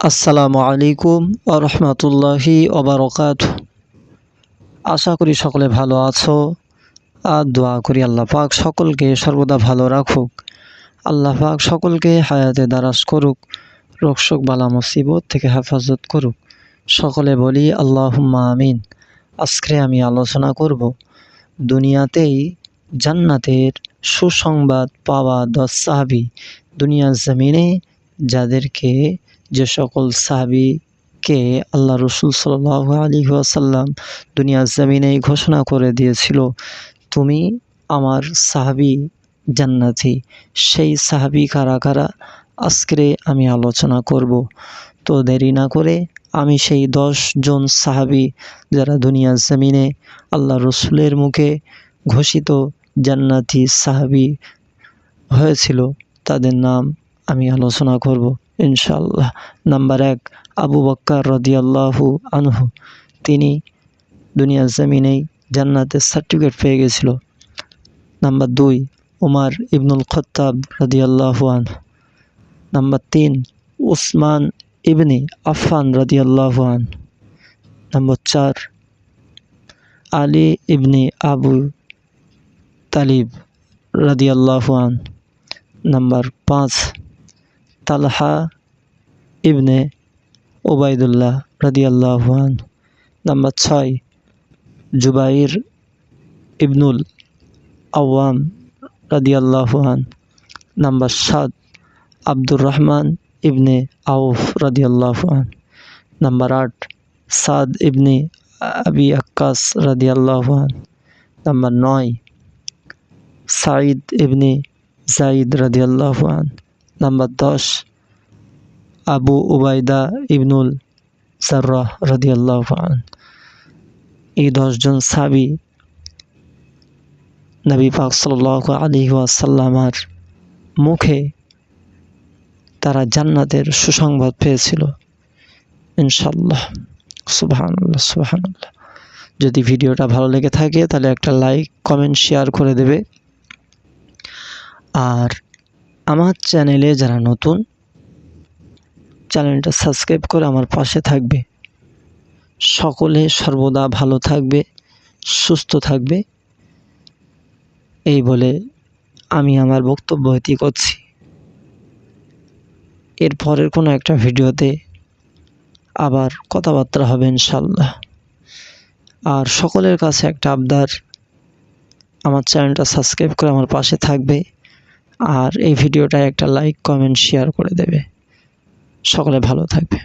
আসসালামু আলাইকুম রহমতুল্লাহি ওবরকাত আশা করি সকলে ভালো আছো আর দোয়া করি আল্লাহ পাক সকলকে সর্বদা ভালো রাখুক। আল্লাহ পাক সকলকে হায়াতে দারাজ করুক রোগশোক বালা মুসিবত থেকে হেফাজত করুক। সকলে বলি আল্লাহুম্মা আমিন। আজকে আমি আলোচনা করব দুনিয়াতেই জান্নাতের সুসংবাদ পাওয়া দশ সাহাবি। দুনিয়ার জমিনে যাদেরকে যে সকল সাহাবিকে আল্লাহ রসুল সাল আলী আসাল্লাম দুনিয়ার জমিনেই ঘোষণা করে দিয়েছিল, তুমি আমার সাহাবি জান্নাতি, সেই সাহাবি কারা কারা? আজকে আমি আলোচনা করব। তো দেরি না করে আমি সেই দশ জন সাহাবি যারা দুনিয়ার জমিনে আল্লাহ রসুলের মুখে ঘোষিত জান্নাতি সাহাবি হয়েছিল, তাদের নাম আমি আলোচনা করব। ইনশাল্লাহ নাম্বার এক, আবু বক্কর রদিয়াল্লাহু আনহু। তিনি দুনিয়ার জমিনেই জান্নাতের সার্টিফিকেট পেয়ে গেছিল। নাম্বার দুই, উমার ইবনুল খত্তাব রদিয়াল্লাহু আনহু। নাম্বার তিন, উসমান ইবনি আফান রদিয়াল্লাহু আন নম্বর চার, আলী ইবনি আবু তালিব রাদিয়াল্লাহু আন নাম্বার পাঁচ, তালহা ইবনে ওবায়দুল্লাহ রাদিয়াল্লাহু আন, নাম্বার ছয়, জুবাইর ইবনুল আওয়াম রাদিয়াল্লাহু আন, নাম্বার সাত, আব্দুর রহমান ইবনে আউফ রাদিয়াল্লাহু আন, নাম্বার আট, সাদ ইবনে আবি আক্কাস রাদিয়াল্লাহু আন, নাম্বার নয়, সাঈদ ইবনে জাইদ রাদিয়াল্লাহু আন, নাম্বার দশ আবু উবাইদা ইবনুল সার্রাহ রাদিয়াল্লাহু এই দশজন সাবি নবী পাক সাল্লাহ আলী ওয়াসাল্লামার মুখে তারা জান্নাতের সুসংবাদ পেয়েছিল। ইনশাল্লাহ সুবাহান্লাহ সুবাহান্লাহ যদি ভিডিওটা ভালো লেগে থাকে তাহলে একটা লাইক, কমেন্ট, শেয়ার করে দেবে। আর আমার চ্যানেলে যারা নতুন চ্যানেলটা সাবস্ক্রাইব করে আমার পাশে থাকবে। সকলে সর্বদা ভালো থাকবে, সুস্থ থাকবে। এই বলে আমি আমার বক্তব্য এটি করছি। এর পরের কোনো একটা ভিডিওতে আবার কথাবার্তা হবে ইনশাল্লাহ আর সকলের কাছে একটা আবদার, আমার চ্যানেলটা সাবস্ক্রাইব করে আমার পাশে থাকবে। আর এই ভিডিওটায় একটা লাইক, কমেন্ট শেয়ার করে দেবে। সকলে ভালো থাকবে।